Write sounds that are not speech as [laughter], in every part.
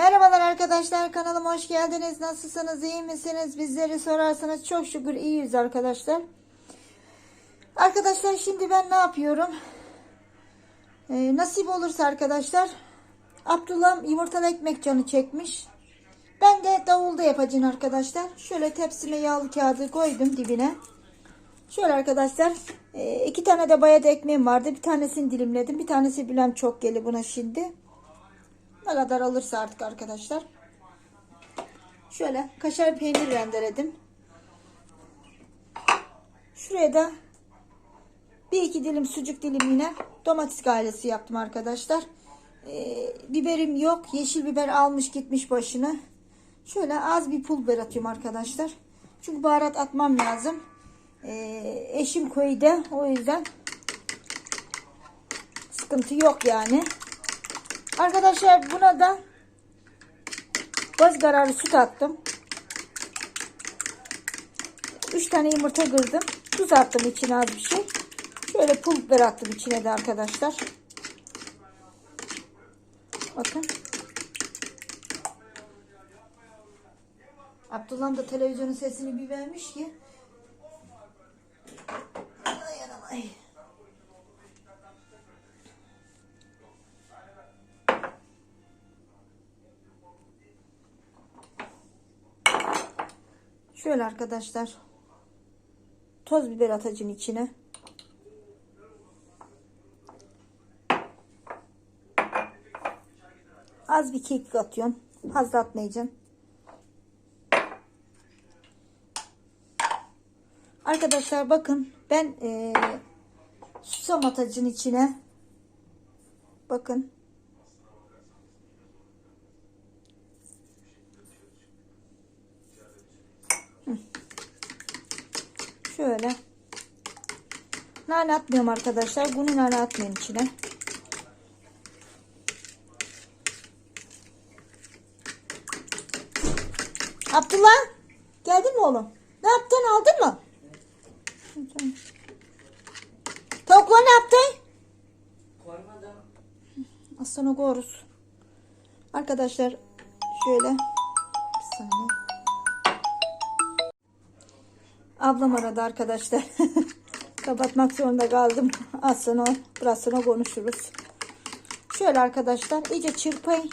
Merhabalar arkadaşlar kanalıma hoş geldiniz. Nasılsınız iyi misiniz? Bizleri sorarsanız çok şükür iyiyiz arkadaşlar. Arkadaşlar şimdi ben ne yapıyorum? Ee, nasip olursa arkadaşlar Abdullah yumurtalı ekmek canı çekmiş. Ben de davulda yapacağım arkadaşlar. Şöyle tepsime yağlı kağıdı koydum dibine. Şöyle arkadaşlar e, iki tane de bayat ekmeğim vardı. Bir tanesini dilimledim. Bir tanesi bilem çok geli buna şimdi. Ne kadar alırsa artık arkadaşlar. Şöyle kaşar peynir rendeledim. Şuraya da bir iki dilim sucuk dilimine domates gayresi yaptım arkadaşlar. Ee, biberim yok. Yeşil biber almış gitmiş başını. Şöyle az bir pul biber atıyorum arkadaşlar. Çünkü baharat atmam lazım. Ee, eşim köyde. O yüzden sıkıntı yok yani. Arkadaşlar buna da göz kararı süt attım. 3 tane yumurta kırdım. Tuz attım içine az bir şey. Şöyle pul biber attım içine de arkadaşlar. Bakın. Abdullah da televizyonun sesini bir vermiş ki. Şöyle arkadaşlar. Toz biber atacağım içine. Az bir kekik atıyorum. Fazla atmayacağım. Arkadaşlar bakın ben e, susam atacağım içine. Bakın. Şöyle. Nane atmıyorum arkadaşlar. Bunu nane atmayayım içine. Abdullah. Geldin mi oğlum? Ne yaptın? Aldın mı? Tavukla ne yaptın? Koymadım. Aslanı koruz. Arkadaşlar şöyle bir saniye. Ablam aradı arkadaşlar. [laughs] Kapatmak zorunda kaldım. [laughs] Az sonra biraz konuşuruz. Şöyle arkadaşlar iyice çırpayım.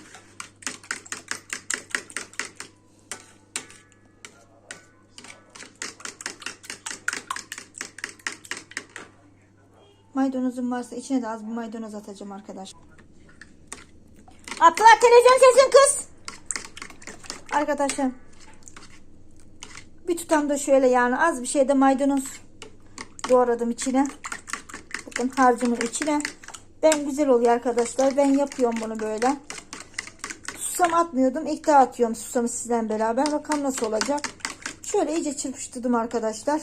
Maydanozum varsa içine de az bir maydanoz atacağım arkadaşlar. Abdullah televizyon sesin kız. Arkadaşlar. Bir tutam da şöyle yani az bir şey de maydanoz doğradım içine. Bakın harcımın içine. Ben güzel oluyor arkadaşlar. Ben yapıyorum bunu böyle. Susam atmıyordum. İlk daha atıyorum susamı sizden beraber. Bakalım nasıl olacak. Şöyle iyice çırpıştırdım arkadaşlar.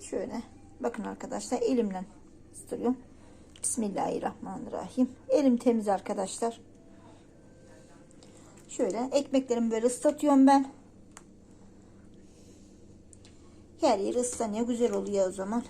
Şöyle bakın arkadaşlar elimle ısıtıyorum. Bismillahirrahmanirrahim. Elim temiz arkadaşlar. Şöyle ekmeklerimi böyle ıslatıyorum ben. Her yeri ıslanıyor. Güzel oluyor o zaman.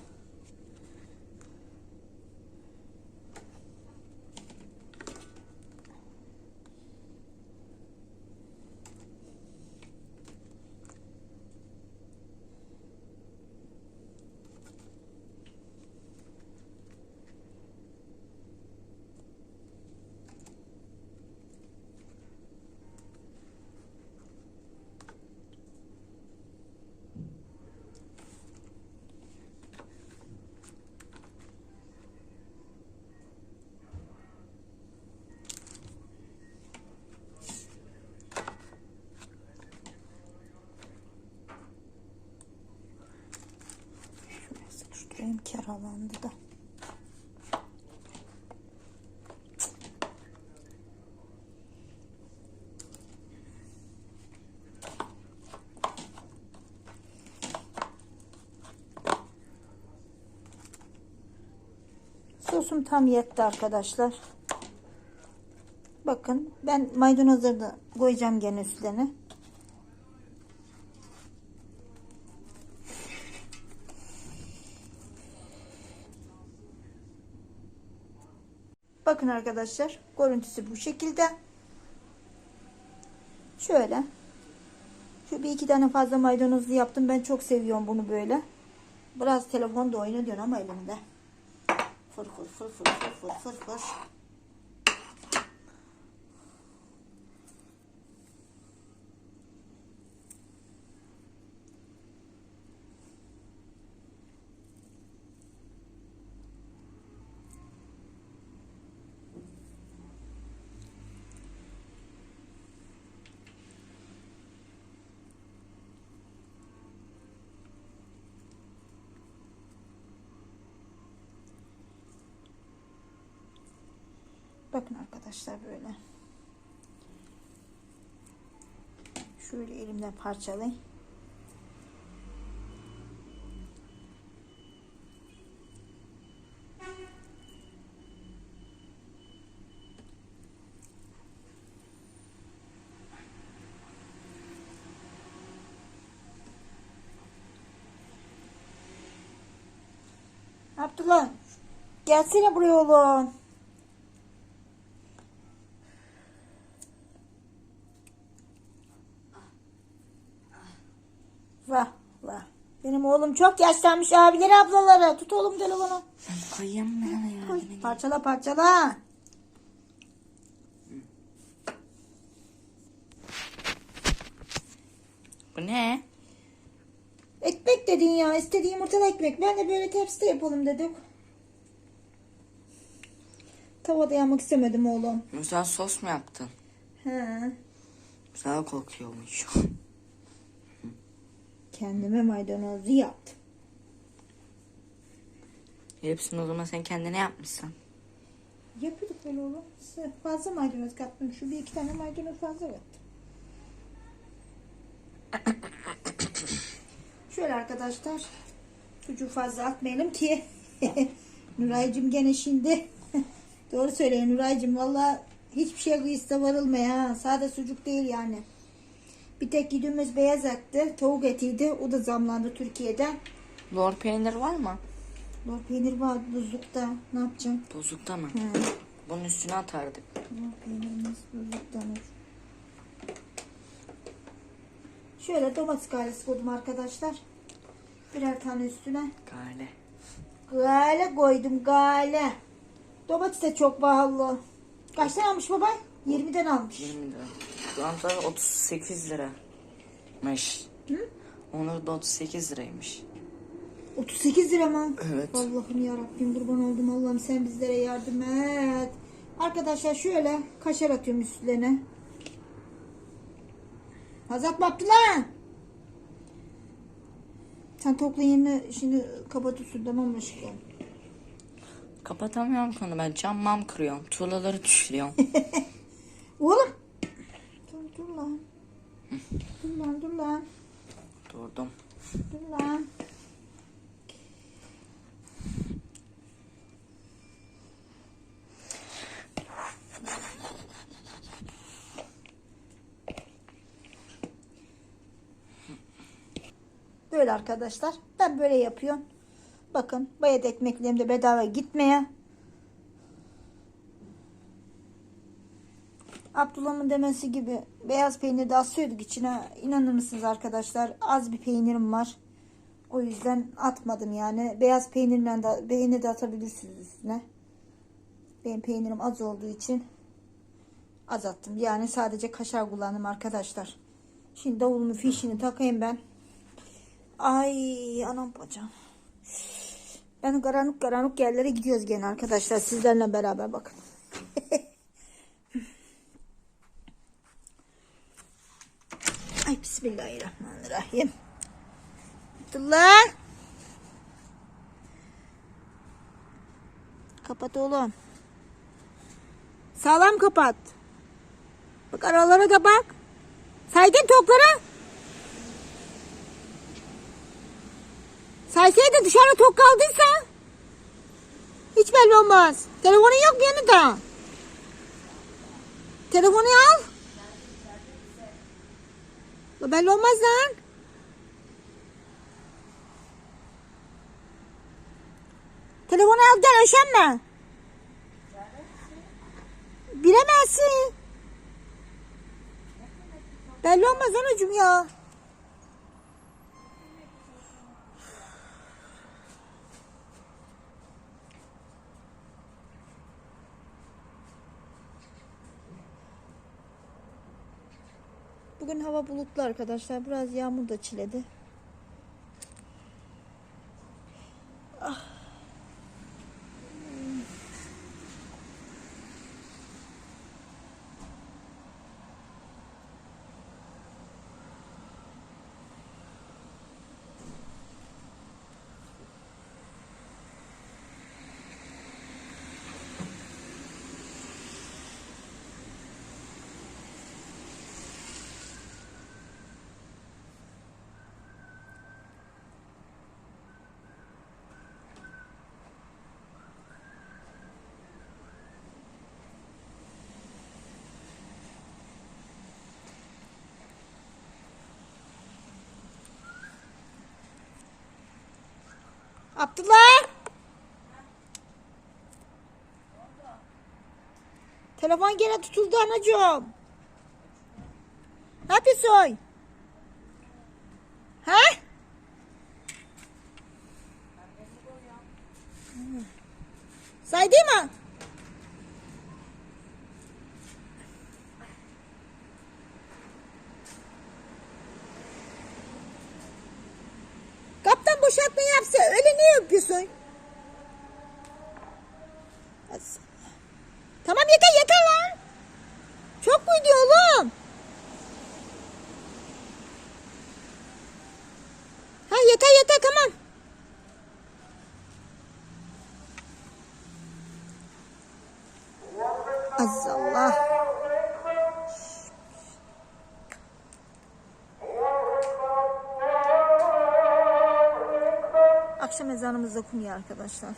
Şöyle karalandı da. Sosum tam yetti arkadaşlar. Bakın ben maydanozları da koyacağım gene üstlerine. Bakın arkadaşlar görüntüsü bu şekilde. Şöyle. Şu bir iki tane fazla maydanozlu yaptım. Ben çok seviyorum bunu böyle. Biraz telefonda oynatıyor ama elimde. Fır fır fır fır fır fır fır fır. Bakın arkadaşlar böyle. Şöyle elimden parçalayayım. Abdullah gelsene buraya oğlum. Vah vah. Benim oğlum çok yaşlanmış abileri ablaları. Tut oğlum telefonu. Koyayım ben ya. Koy, parçala parçala. Bu ne? Ekmek dedin ya. İstediğin yumurtalı ekmek. Ben de böyle tepside yapalım dedim. Tavada yanmak istemedim oğlum. Güzel sos mu yaptın? He. Güzel kokuyormuş. Kendime maydanozlu yaptım. Hepsini o zaman sen kendine yapmışsın. Yapıyorduk öyle oğlum. Fazla maydanoz kattım. Şu bir iki tane maydanoz fazla kattım. [coughs] Şöyle arkadaşlar. Sucuğu fazla atmayalım ki. [laughs] Nuraycığım gene şimdi. [laughs] Doğru söylüyor Nuraycığım. Valla hiçbir şey kıyısta varılmaya. Sade sucuk değil yani. Bir tek yediğimiz beyaz etti. Tavuk etiydi. O da zamlandı Türkiye'de. Lor peynir var mı? Lor peynir var buzlukta. Ne yapacağım? Bozukta mı? He. Bunun üstüne atardık. Lor peynirimiz buzluktan olur. Şöyle domates galesi koydum arkadaşlar. Birer tane üstüne. Gale. Gale koydum gale. Domates de çok pahalı. Kaçtan almış baba? 20'den almış. 20 zaten 38 liramış. Hı? Onur da 38 liraymış. 38 lira mı? Evet. Allah'ım yarabbim kurban oldum Allah'ım sen bizlere yardım et. Arkadaşlar şöyle kaşar atıyorum üstlerine. Hazat mı Abdullah? Sen topla yerine şimdi kapatıyorsun tamam mı aşkım? Kapatamıyorum konu ben cam mam kırıyorum. Tuğlaları düşürüyorum. [laughs] Oğlum. Dur lan. Dur lan dur lan. Durdum. Dur lan. Böyle arkadaşlar. Ben böyle yapıyorum. Bakın bayat ekmeklerim de bedava gitmeye. Abdullah'ın demesi gibi beyaz peynir de asıyorduk içine. İnanır mısınız arkadaşlar? Az bir peynirim var. O yüzden atmadım yani. Beyaz peynirle de peynir de atabilirsiniz üstüne. Benim peynirim az olduğu için az attım. Yani sadece kaşar kullandım arkadaşlar. Şimdi davulumun fişini takayım ben. Ay anam bacağım. Ben karanlık karanlık yerlere gidiyoruz gene arkadaşlar sizlerle beraber bakın. Ay bismillahirrahmanirrahim. Abdullah. Kapat oğlum. Sağlam kapat. Bak aralara da bak. Saydın tokları. Saysaydın dışarı tok kaldıysa. Hiç belli olmaz. Telefonun yok mu yanında? Telefonu al. Belli olmaz lan. Telefonu al gel üşenme. Bilemezsin. Belli olmaz anacığım ya. Bugün hava bulutlu arkadaşlar. Biraz yağmur da çiledi. Abdullah. Telefon gene tutuldu anacığım. Ne yapıyorsun? Ha? Saydı mı? Kaptan boşaltma yapsa öyle ne yapıyorsun? Az- Tamam yeter yeter lan. Çok muydu oğlum? Ha yeter yeter tamam. Allah. Akşam ezanımız okunuyor arkadaşlar.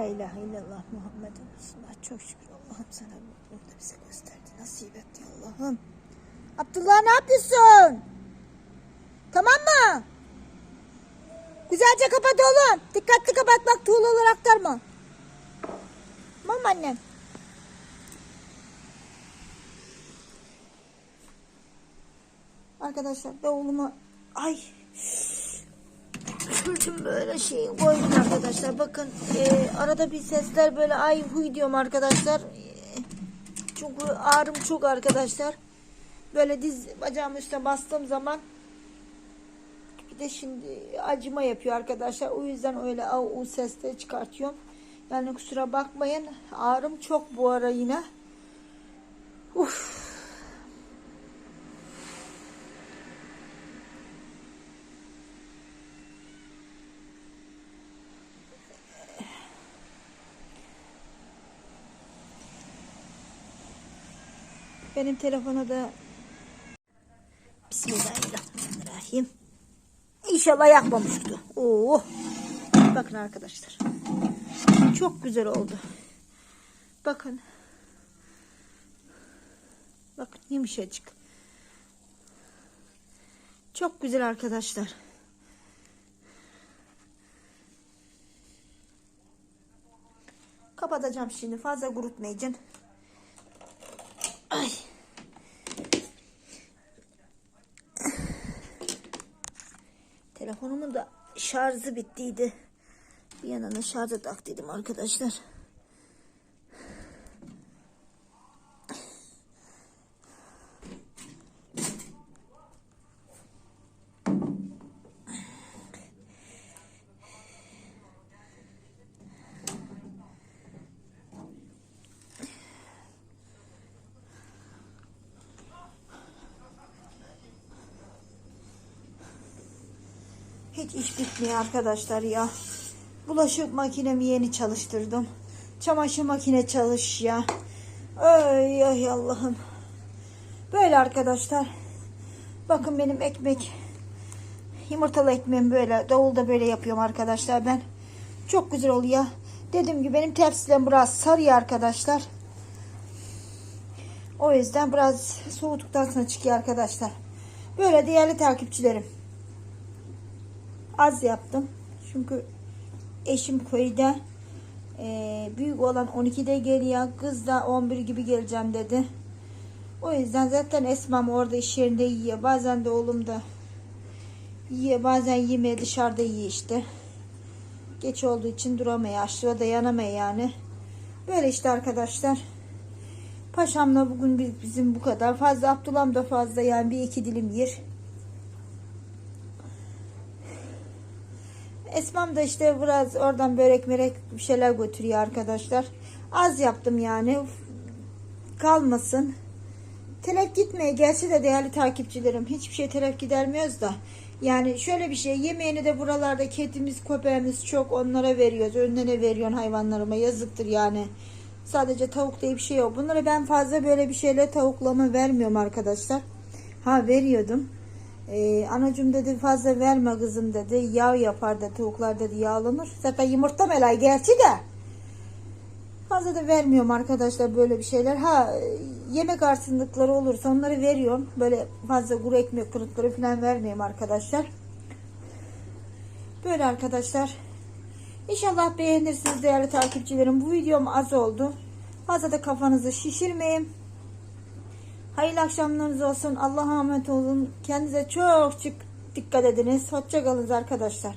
La ilahe illallah Muhammedun Resulullah. Çok şükür Allah'ım sana burada bize gösterdi. Nasip etti Allah'ım. Abdullah ne yapıyorsun? Tamam mı? Güzelce kapat oğlum. Dikkatli kapat bak tuğlaları aktarma. Tamam annem? Arkadaşlar davulumu ay Kürtüm böyle şey koydum arkadaşlar. Bakın e, arada bir sesler böyle ay huy diyorum arkadaşlar. E, çünkü ağrım çok arkadaşlar. Böyle diz bacağımın üstüne bastığım zaman bir de şimdi acıma yapıyor arkadaşlar. O yüzden öyle av u sesleri çıkartıyorum. Yani kusura bakmayın. Ağrım çok bu ara yine. Uf. Benim telefona da Bismillahirrahmanirrahim. İnşallah yakmamıştı. Oo. Bakın arkadaşlar. Çok güzel oldu. Bakın. Bakın yumuşacık. Çok güzel arkadaşlar. Kapatacağım şimdi. Fazla kurutmayacağım. Telefonumun da şarjı bittiydi. Bir yanına şarja taktıydım arkadaşlar. Hiç iş bitmiyor arkadaşlar ya. Bulaşık makinemi yeni çalıştırdım. Çamaşır makine çalış ya. Ay ay Allah'ım. Böyle arkadaşlar. Bakın benim ekmek. Yumurtalı ekmeğim böyle. Davulda böyle yapıyorum arkadaşlar ben. Çok güzel oluyor. Dediğim gibi benim tepsilerim biraz sarıyor arkadaşlar. O yüzden biraz soğuduktan sonra çıkıyor arkadaşlar. Böyle değerli takipçilerim. Az yaptım. Çünkü eşim köyde. Ee, büyük olan 12'de geliyor. Kız da 11 gibi geleceğim dedi. O yüzden zaten Esma'm orada iş yerinde yiyor. Bazen de oğlum da yiyor. Bazen yemeği dışarıda yiyor işte. Geç olduğu için duramıyor. Açlığa dayanamıyor yani. Böyle işte arkadaşlar. Paşamla bugün biz- bizim bu kadar. Fazla Abdullah'ım da fazla yani bir iki dilim yer. Esmam da işte biraz oradan börek merek bir şeyler götürüyor arkadaşlar. Az yaptım yani. Kalmasın. Telef gitmeye gelse de değerli takipçilerim. Hiçbir şey telef gidermiyoruz da. Yani şöyle bir şey. Yemeğini de buralarda kedimiz, köpeğimiz çok onlara veriyoruz. Önlerine veriyorsun hayvanlarıma. Yazıktır yani. Sadece tavuk diye bir şey yok. Bunları ben fazla böyle bir şeyle tavuklama vermiyorum arkadaşlar. Ha veriyordum. Ee, anacım dedi fazla verme kızım dedi. Yağ yapar da tavuklar dedi yağlanır. Zaten yumurta melay gerçi de. Fazla da vermiyorum arkadaşlar böyle bir şeyler. Ha e, yemek arsınlıkları olursa onları veriyorum. Böyle fazla kuru ekmek kırıkları falan vermiyorum arkadaşlar. Böyle arkadaşlar. İnşallah beğenirsiniz değerli takipçilerim. Bu videom az oldu. Fazla da kafanızı şişirmeyin. Hayırlı akşamlarınız olsun. Allah'a emanet olun. Kendinize çok dikkat ediniz. Hoşça kalın arkadaşlar.